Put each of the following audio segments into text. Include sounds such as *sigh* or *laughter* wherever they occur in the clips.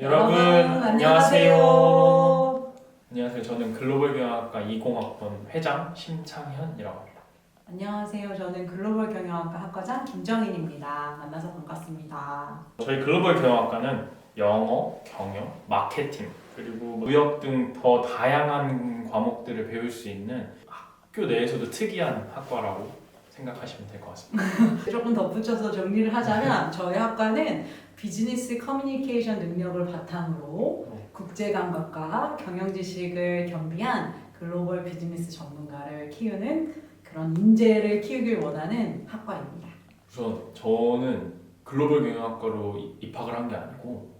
여러분 안녕하세요. 안녕하세요. 저는 글로벌 경영학과 20학번 회장 심창현이라고 합니다. 안녕하세요. 저는 글로벌 경영학과 학과장 김정인입니다. 만나서 반갑습니다. 저희 글로벌 경영학과는 영어, 경영, 마케팅 그리고 무역 등 더 다양한 과목들을 배울 수 있는 학교 내에서도 특이한 학과라고 생각하시면 될 것 같습니다. *laughs* 조금 덧붙여서 정리를 하자면 저희 학과는 비즈니스 커뮤니케이션 능력을 바탕으로 네. 국제 감각과 경영 지식을 겸비한 글로벌 비즈니스 전문가를 키우는 그런 인재를 키우길 원하는 학과입니다. 우선 저는 글로벌 경영학과로 이- 입학을 한 게 아니고 그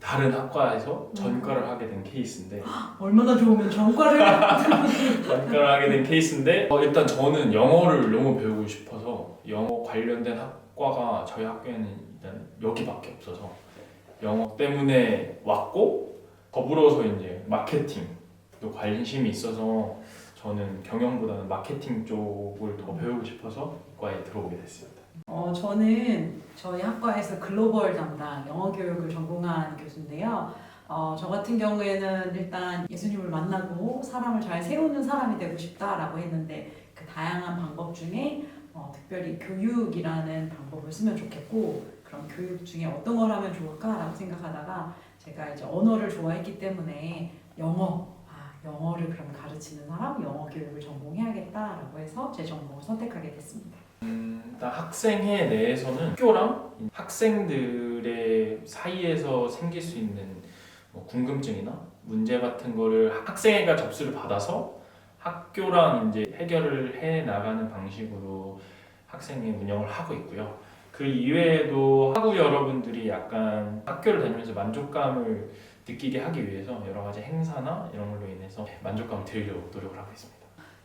다른 학과에서 전과를 하게 된 케이스인데. 얼마나 좋으면 전과를 *laughs* 전과를 하게 된 케이스인데 어, 일단 저는 영어를 너무 배우고 싶어서 영어 관련된 학과가 저희 학교에는 일단 여기밖에 없어서 영어 때문에 왔고 더불어서 이제 마케팅도 관심이 있어서 저는 경영보다는 마케팅 쪽을 더 배우고 싶어서 이과에 들어오게 됐습니다. 어, 저는 저희 학과에서 글로벌 담당 영어 교육을 전공한 교수인데요. 어, 저 같은 경우에는 일단 예수님을 만나고 사람을 잘 세우는 사람이 되고 싶다라고 했는데 그 다양한 방법 중에 어, 특별히 교육이라는 방법을 쓰면 좋겠고 그럼 교육 중에 어떤 걸 하면 좋을까라고 생각하다가 제가 이제 언어를 좋아했기 때문에 영어 아, 영어를 그럼 가르치는 사람 영어 교육을 전공해야겠다라고 해서 제 전공을 선택하게 됐습니다. 음, 일단 학생회 내에서는 학교랑 학생들의 사이에서 생길 수 있는 뭐 궁금증이나 문제 같은 거를 학생회가 접수를 받아서 학교랑 이제 해결을 해 나가는 방식으로 학생회 운영을 하고 있고요. 그 이외에도 학우 여러분들이 약간 학교를 다니면서 만족감을 느끼게 하기 위해서 여러 가지 행사나 이런 걸로 인해서 만족감을 드리려고 노력을 하고 있습니다.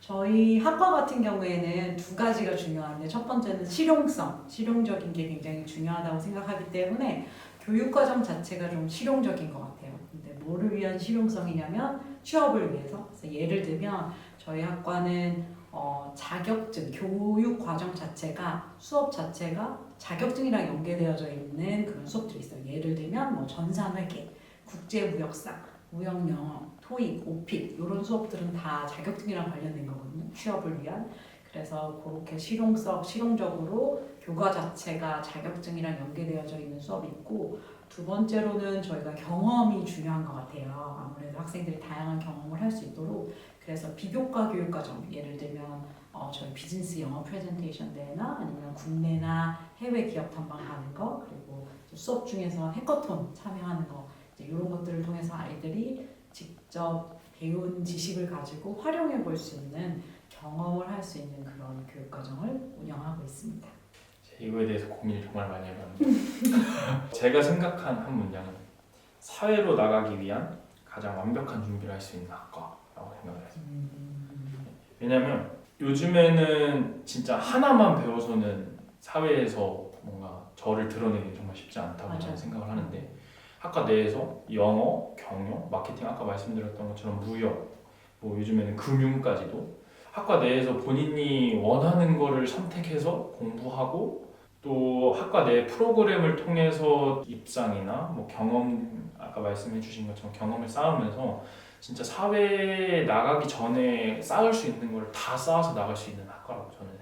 저희 학과 같은 경우에는 두 가지가 중요한데 첫 번째는 실용성, 실용적인 게 굉장히 중요하다고 생각하기 때문에 교육과정 자체가 좀 실용적인 것 같아요. 근데 뭐를 위한 실용성이냐면 취업을 위해서. 예를 들면 저희 학과는 어, 자격증, 교육 과정 자체가 수업 자체가 자격증이랑 연계되어져 있는 그런 수업들이 있어요. 예를 들면 뭐 전산회계, 국제무역사, 무역 영어, 토익, 오픽 이런 수업들은 다 자격증이랑 관련된 거거든요. 취업을 위한. 그래서 그렇게 실용성, 실용적으로 교과 자체가 자격증이랑 연계되어져 있는 수업이 있고 두 번째로는 저희가 경험이 중요한 것 같아요. 아무래도 학생들이 다양한 경험을 할 수 있도록 그래서 비교과 교육 과정 예를 들면 어, 저희 비즈니스 영어 프레젠테이션 대회나 아니면 국내나 해외 기업 탐방 가는 거 그리고 수업 중에서 해커톤 참여하는 거 이런 것들을 통해서 아이들이 직접 배운 지식을 가지고 활용해 볼 수 있는 경험을 할 수 있는 그런 교육 과정을 운영하고 있습니다. 이거에 대해서 고민을 정말 많이 해봤는데 *laughs* 제가 생각한 한 문장은 사회로 나가기 위한 가장 완벽한 준비를 할 수 있는 학과라고 생각을 했어요. 왜냐면 요즘에는 진짜 하나만 배워서는 사회에서 뭔가 저를 드러내기 정말 쉽지 않다고 맞아요. 저는 생각을 하는데 학과 내에서 영어, 경영, 마케팅 아까 말씀드렸던 것처럼 무역, 뭐 요즘에는 금융까지도 학과 내에서 본인이 원하는 거를 선택해서 공부하고 또 학과 내 프로그램을 통해서 입상이나 뭐 경험 아까 말씀해 주신 것처럼 경험을 쌓으면서 진짜 사회에 나가기 전에 쌓을 수 있는 걸 다 쌓아서 나갈 수 있는 학과라고 저는.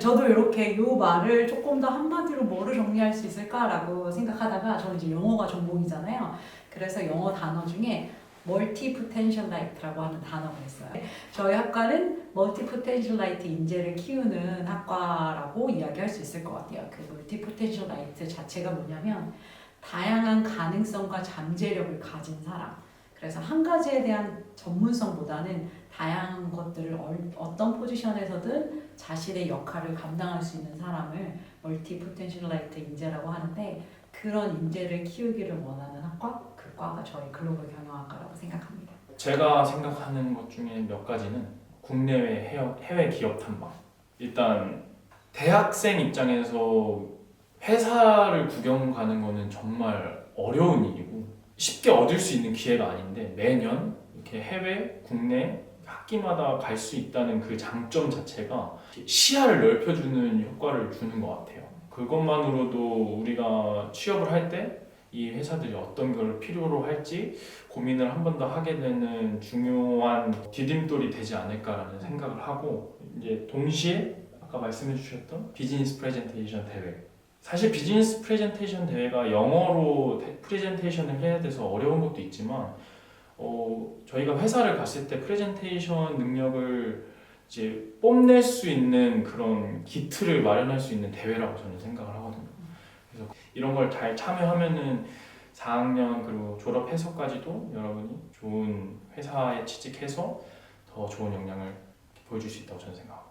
저도 이렇게 이 말을 조금 더 한마디로 뭐를 정리할 수 있을까라고 생각하다가 저는 이제 영어가 전공이잖아요. 그래서 영어 단어 중에 멀티 포텐셜 라이트라고 하는 단어가 있어요. 저희 학과는 멀티 포텐셜 라이트 인재를 키우는 학과라고 이야기할 수 있을 것 같아요. 그 멀티 포텐셜 라이트 자체가 뭐냐면 다양한 가능성과 잠재력을 가진 사람. 그래서 한 가지에 대한 전문성보다는 다양한 것들을 얼- 어떤 포지션에서든 자신의 역할을 감당할 수 있는 사람을 멀티 포텐셜라이트 인재라고 하는데 그런 인재를 키우기를 원하는 학과 그 과가 저희 글로벌 경영학과라고 생각합니다. 제가 생각하는 것 중에 몇 가지는 국내외 해외, 해외 기업 탐방. 일단 대학생 입장에서 회사를 구경 가는 거는 정말 어려운 일이고 쉽게 얻을 수 있는 기회가 아닌데 매년 이렇게 해외, 국내 학기마다 갈 수 있다는 그 장점 자체가 시야를 넓혀주는 효과를 주는 것 같아요. 그것만으로도 우리가 취업을 할 때 이 회사들이 어떤 걸 필요로 할지 고민을 한 번 더 하게 되는 중요한 디딤돌이 되지 않을까라는 생각을 하고 이제 동시에 아까 말씀해 주셨던 비즈니스 프레젠테이션 대회 사실 비즈니스 프레젠테이션 대회가 영어로 대- 프레젠테이션을 해야 돼서 어려운 것도 있지만 어, 저희가 회사를 갔을 때 프레젠테이션 능력을 이제 뽐낼 수 있는 그런 기틀을 마련할 수 있는 대회라고 저는 생각을 하거든요. 그래서 이런 걸 잘 참여하면은 4학년 그리고 졸업해서까지도 여러분이 좋은 회사에 취직해서 더 좋은 역량을 보여줄 수 있다고 저는 생각합니다.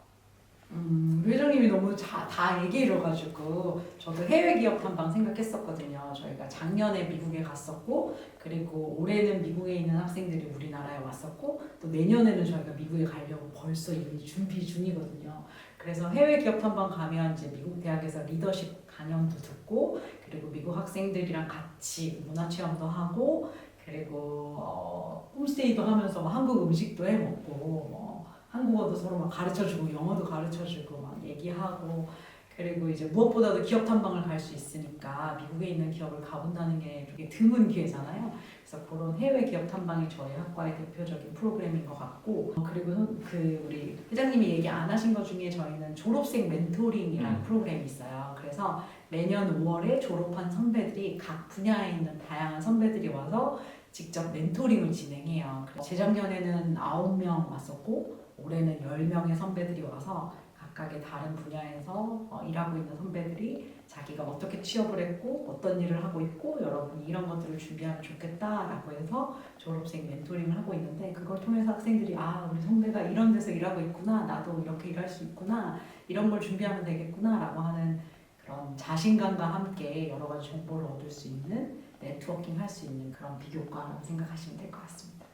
음, 회장님이 너무 자, 다 얘기해줘가지고 저도 해외 기업 탐방 생각했었거든요. 저희가 작년에 미국에 갔었고 그리고 올해는 미국에 있는 학생들이 우리나라에 왔었고 또 내년에는 저희가 미국에 가려고 벌써 이미 준비 중이거든요. 그래서 해외 기업 탐방 가면 이제 미국 대학에서 리더십 강연도 듣고 그리고 미국 학생들이랑 같이 문화 체험도 하고 그리고 어, 홈스테이도 하면서 뭐 한국 음식도 해 먹고 뭐 한국어도 서로 막 가르쳐주고 영어도 가르쳐주고 막 얘기하고 그리고 이제 무엇보다도 기업 탐방을 갈 수 있으니까 미국에 있는 기업을 가본다는 게 되게 드문 기회잖아요. 그래서 그런 해외 기업 탐방이 저희 학과의 대표적인 프로그램인 것 같고 어, 그리고 그 우리 회장님이 얘기 안 하신 것 중에 저희는 졸업생 멘토링이라는 음. 프로그램이 있어요. 그래서 매년 5월에 졸업한 선배들이 각 분야에 있는 다양한 선배들이 와서 직접 멘토링을 진행해요. 재작년에는 9명 왔었고 올해는 10명의 선배들이 와서 각각의 다른 분야에서 어, 일하고 있는 선배들이 자기가 어떻게 취업을 했고 어떤 일을 하고 있고 여러분이 이런 것들을 준비하면 좋겠다라고 해서 졸업생 멘토링을 하고 있는데 그걸 통해서 학생들이 아 우리 선배가 이런 데서 일하고 있구나 나도 이렇게 일할 수 있구나 이런 걸 준비하면 되겠구나라고 하는 그런 자신감과 함께 여러 가지 정보를 얻을 수 있는 네트워킹 할 수 있는 그런 비교과라고 생각하시면 될 것 같습니다.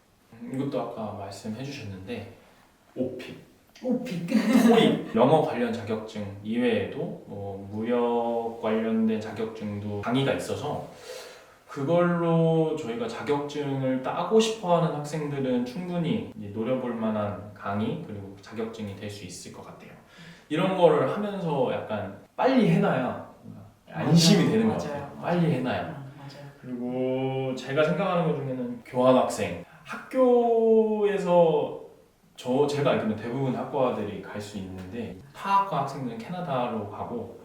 이것도 아까 말씀해 주셨는데 오픽 오픽 토익 영어 관련 자격증 이외에도 뭐 무역 관련된 자격증도 강의가 있어서 그걸로 저희가 자격증을 따고 싶어하는 학생들은 충분히 노려볼 만한 강의 그리고 자격증이 될 수 있을 것 같아요. 이런 거를 하면서 약간 빨리 해놔야 안심이 맞아요. 되는 것. 같아요. 빨리 해놔야. 음, 맞아요. 그리고 제가 생각하는 것 중에는 교환 학생 학교에서 저 제가 알기로는 대부분 학과들이 갈 수 있는데 타 학과 학생들은 캐나다로 가고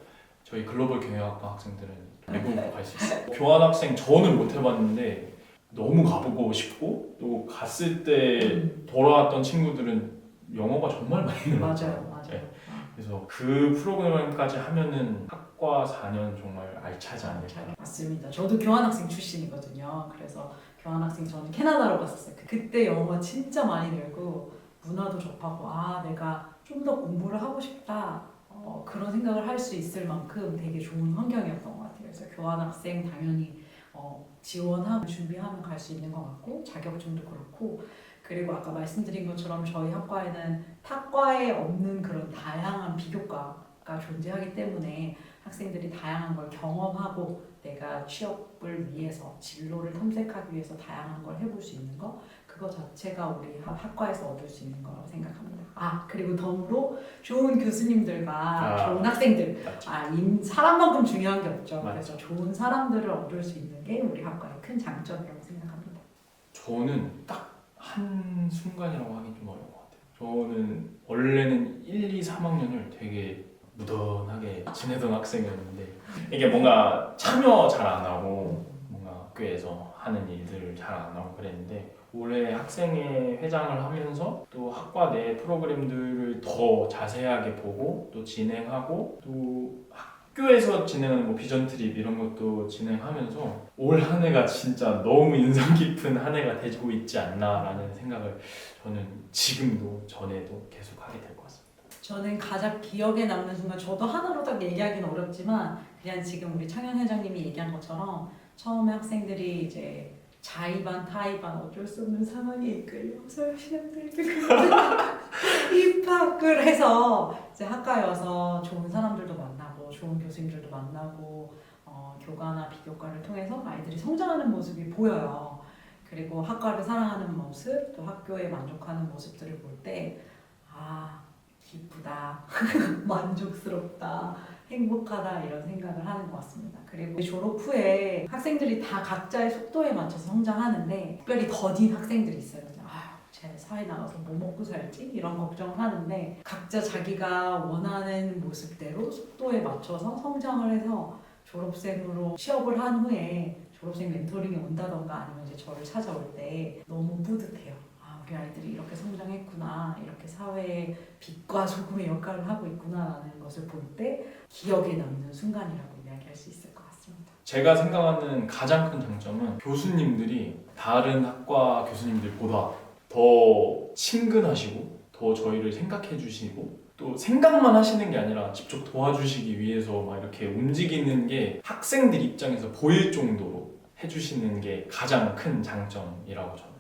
저희 글로벌 경영학과 학생들은 미국으로 갈 수 있어요. 교환 학생 저는 못 해봤는데 너무 가보고 싶고 또 갔을 때 돌아왔던 친구들은 영어가 정말 많이 늘었어요. 맞아요, 맞아요. 네. 그래서 그 프로그램까지 하면은 학과 4년 정말 알차지 않을까. 맞습니다. 저도 교환학생 출신이거든요. 그래서 교환학생 저는 캐나다로 갔었어요. 그- 그때 영어가 진짜 많이 늘고 문화도 접하고 아 내가 좀 더 공부를 하고 싶다 어, 그런 생각을 할 수 있을 만큼 되게 좋은 환경이었던 것 같아요. 그래서 교환학생 당연히 어, 지원하고 준비하면 갈 수 있는 것 같고 자격증도 그렇고 그리고 아까 말씀드린 것처럼 저희 학과에는 타과에 없는 그런 다양한 비교과가 존재하기 때문에 학생들이 다양한 걸 경험하고 내가 취업을 위해서 진로를 탐색하기 위해서 다양한 걸 해볼 수 있는 거 그거 자체가 우리 학- 학과에서 얻을 수 있는 거라고 생각합니다. 아 그리고 덤으로 좋은 교수님들과 아. 좋은 학생들 맞죠. 아, 인, 사람만큼 중요한 게 없죠. 맞아. 그래서 좋은 사람들을 얻을 수 있는 게 우리 학과의 큰 장점이라고 생각합니다. 저는 딱 한 순간이라고 하긴 좀 어려운 것 같아요. 저는 원래는 1, 2, 3학년을 되게 무던하게 지내던 학생이었는데 이게 뭔가 참여 잘 안 하고 뭔가 학교에서 하는 일들을 잘안 하고 그랬는데 올해 학생회 회장을 하면서 또 학과 내 프로그램들을 더 자세하게 보고 또 진행하고 또 학교에서 진행하는 뭐 비전 트립 이런 것도 진행하면서 올 한 해가 진짜 너무 인상 깊은 한 해가 되고 있지 않나라는 생각을 저는 지금도 전에도 계속 하게 될 것 같습니다. 저는 가장 기억에 남는 순간 저도 하나로 딱 얘기하기는 어렵지만 그냥 지금 우리 창현 회장님이 얘기한 것처럼 처음에 학생들이 이제 자의반 타의반 어쩔 수 없는 상황에 이끌려서 신앙들이 입학을 해서 이제 학과에 와서 좋은 사람들도 만나고 좋은 교수님들도 만나고 어, 교과나 비교과를 통해서 아이들이 성장하는 모습이 보여요. 그리고 학과를 사랑하는 모습, 또 학교에 만족하는 모습들을 볼 때, 아, 기쁘다, *laughs* 만족스럽다, 행복하다 이런 생각을 하는 것 같습니다. 그리고 졸업 후에 학생들이 다 각자의 속도에 맞춰서 성장하는데 특별히 더딘 학생들이 있어요. 아, 쟤 사회 나가서 뭐 먹고 살지? 이런 걱정을 하는데 각자 자기가 원하는 모습대로 속도에 맞춰서 성장을 해서 졸업생으로 취업을 한 후에 졸업생 멘토링이 온다던가 아니면 이제 저를 찾아올 때 너무 뿌듯해요. 아, 우리 아이들이 이렇게 성장했구나. 이렇게 사회에 빛과 소금의 역할을 하고 있구나라는 것을 볼 때 기억에 남는 순간이라고 이야기할 수 있을 것 같습니다. 제가 생각하는 가장 큰 장점은 교수님들이 다른 학과 교수님들보다 더 친근하시고 더 저희를 생각해 주시고 또 생각만 하시는 게 아니라 직접 도와주시기 위해서 막 이렇게 움직이는 게 학생들 입장에서 보일 정도로 해주시는 게 가장 큰 장점이라고 저는.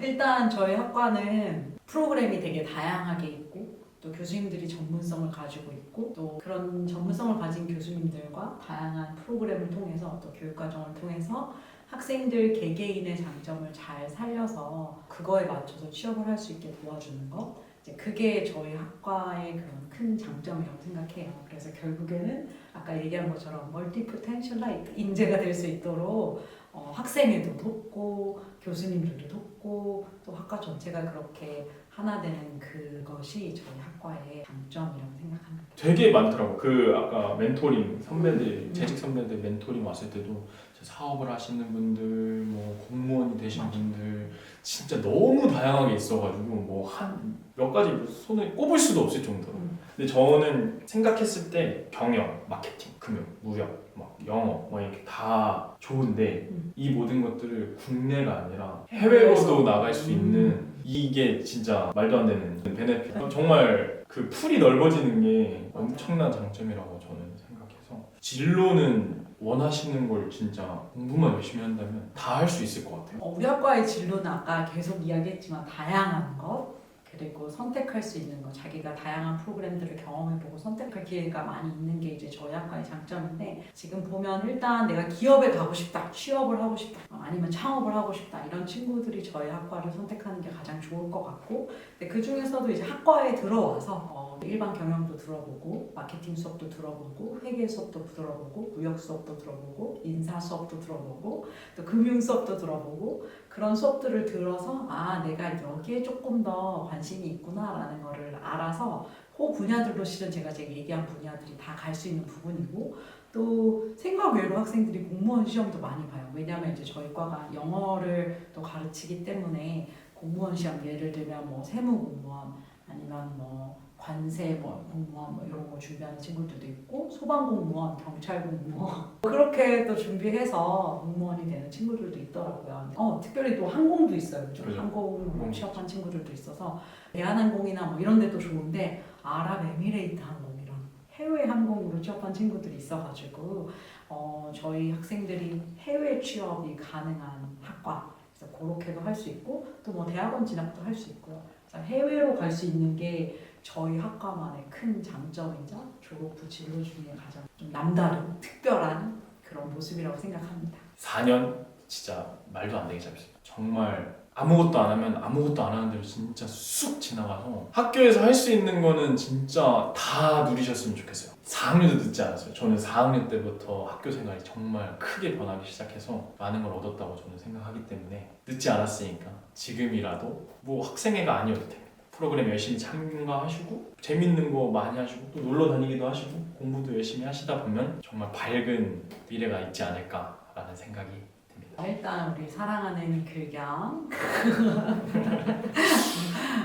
일단 저희 학과는 프로그램이 되게 다양하게 있고 또 교수님들이 전문성을 가지고 있고 또 그런 전문성을 가진 교수님들과 다양한 프로그램을 통해서 또 교육과정을 통해서 학생들 개개인의 장점을 잘 살려서 그거에 맞춰서 취업을 할 수 있게 도와주는 것 이제 그게 저희 학과의 그런 큰 장점이라고 생각해요. 그래서 결국에는 아까 얘기한 것처럼 멀티 포텐셜 라이트 인재가 될 수 있도록 어, 학생회도 돕고 교수님들도 돕고 또 학과 전체가 그렇게 하나 되는 그것이 저희 학과의 장점이라고 생각합니다. 되게 많더라고. 그 아까 멘토링 선배들, 재직 선배들 멘토링 왔을 때도 사업을 하시는 분들, 뭐 공무원이 되신 맞아. 분들 진짜 너무 다양하게 있어가지고 뭐 한 몇 가지 손에 꼽을 수도 없을 정도로. 음. 근데 저는 생각했을 때 경영, 마케팅, 금융, 무역, 막 영어, 뭐 이렇게 다 좋은데 음. 이 모든 것들을 국내가 아니라 해외로도. 나갈 수 음. 있는 이게 진짜 말도 안 되는 베네핏. 정말 그 풀이 넓어지는 게 엄청난 장점이라고 저는 생각해서 진로는 원하시는 걸 진짜 공부만 열심히 한다면 다 할 수 있을 것 같아요. 어, 우리 학과의 진로는 아까 계속 이야기했지만 다양한 것 그리고 선택할 수 있는 것 자기가 다양한 프로그램들을 경험해보고 선택할 기회가 많이 있는 게 이제 저희 학과의 장점인데 지금 보면 일단 내가 기업에 가고 싶다 취업을 하고 싶다 어, 아니면 창업을 하고 싶다 이런 친구들이 저희 학과를 선택하는 게 가장 좋을 것 같고 근데 그 중에서도 이제 학과에 들어와서 어, 일반 경영도 들어보고 마케팅 수업도 들어보고 회계 수업도 들어보고 무역 수업도 들어보고 인사 수업도 들어보고 또 금융 수업도 들어보고 그런 수업들을 들어서 아 내가 여기에 조금 더 관심이 있구나라는 거를 알아서 그 분야들로 실은 제가 지금 얘기한 분야들이 다 갈 수 있는 부분이고 또 생각 외로 학생들이 공무원 시험도 많이 봐요. 왜냐하면 이제 저희 과가 영어를 또 가르치기 때문에 공무원 시험 예를 들면 뭐 세무 공무원 아니면 뭐 관세 뭐 공무원 뭐 이런 거 준비하는 친구들도 있고 소방 공무원 경찰 공무원 *laughs* 그렇게 또 준비해서 공무원이 되는 친구들도 있더라고요. 어, 특별히 또 항공도 있어요. 항공으로 항공. 취업한 친구들도 있어서 대한항공이나 뭐 이런 데도 좋은데 아랍에미레이트 항공 이런 해외 항공으로 취업한 친구들이 있어가지고 어, 저희 학생들이 해외 취업이 가능한 학과 그래서 그렇게도 할 수 있고 또 뭐 대학원 진학도 할 수 있고요. 해외로 갈 수 있는 게 저희 학과만의 큰 장점이자 졸업 후 진로 중에 가장 좀 남다른 특별한 그런 모습이라고 생각합니다. 4년 진짜 말도 안 되게 짧습니다. 정말 아무것도 안 하면 아무것도 안 하는 대로 진짜 쑥 지나가서 학교에서 할 수 있는 거는 진짜 다 누리셨으면 좋겠어요. 4학년도 늦지 않았어요. 저는 4학년 때부터 학교 생활이 정말 크게 변하기 시작해서 많은 걸 얻었다고 저는 생각하기 때문에 늦지 않았으니까 지금이라도 뭐 학생회가 아니어도 됩니다. 프로그램 열심히 참가하시고 재밌는 거 많이 하시고 또 놀러 다니기도 하시고 공부도 열심히 하시다 보면 정말 밝은 미래가 있지 않을까라는 생각이 듭니다. 일단 우리 사랑하는 글경 *laughs*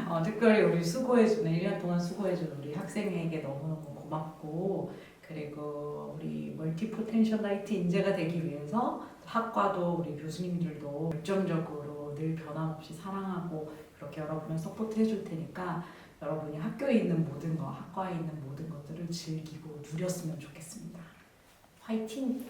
어, 특별히 우리 수고해주는 1년 동안 수고해준 우리 학생에게 너무너무 고맙고 그리고 우리 멀티 포텐셜라이트 인재가 되기 위해서 학과도 우리 교수님들도 열정적으로 늘 변함없이 사랑하고 그렇게 여러분을 서포트 해줄 테니까 여러분이 학교에 있는 모든 거, 학과에 있는 모든 것들을 즐기고 누렸으면 좋겠습니다. 화이팅!